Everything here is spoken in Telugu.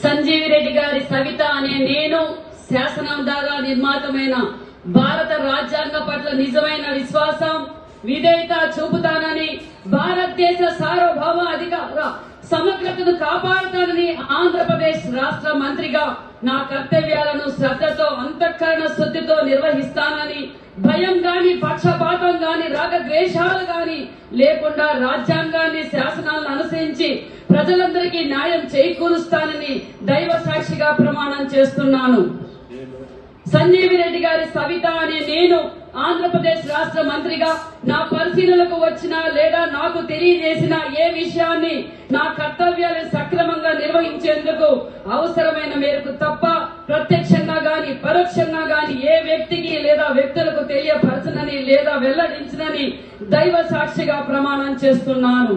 సంజీవి రెడ్డి గారి సవిత అనే నేను శాసనం ద్వారా నిర్మాతమైన భారత రాజ్యాంగ పట్ల నిజమైన విశ్వాసం విధేయత చూపుతానని భారతదేశ సార్వభౌమ అధికార సమగ్రతను కాపాడుతానని ఆంధ్రప్రదేశ్ రాష్ట్ర మంత్రిగా నా కర్తవ్యాలను శ్రద్ధతో అంతఃకరణ శుద్ధితో నిర్వహిస్తానని భయం గాని పక్షపాతం గాని రాగద్వేషాలు గాని లేకుండా రాజ్యాంగాన్ని శాసనాలను అనుసరించి ప్రజలందరికీ న్యాయం చేకూరుస్తానని దైవ సాక్షిగా ప్రమాణం చేస్తున్నాను. సంజీవి రెడ్డి గారి సవిత అనే నేను ఆంధ్రప్రదేశ్ రాష్ట్ర మంత్రిగా నా పరిశీలనకు వచ్చిన లేదా నాకు తెలియజేసిన ఏ విషయాన్ని నా కర్తవ్యాలను సక్రమంగా నిర్వహించేందుకు అవసరమైన మేరకు తప్ప ప్రత్యక్షంగా గాని పరోక్షంగా గాని ఏ వ్యక్తికి లేదా వ్యక్తులకు తెలియపరచనని లేదా వెల్లడించనని దైవ సాక్షిగా ప్రమాణం చేస్తున్నాను.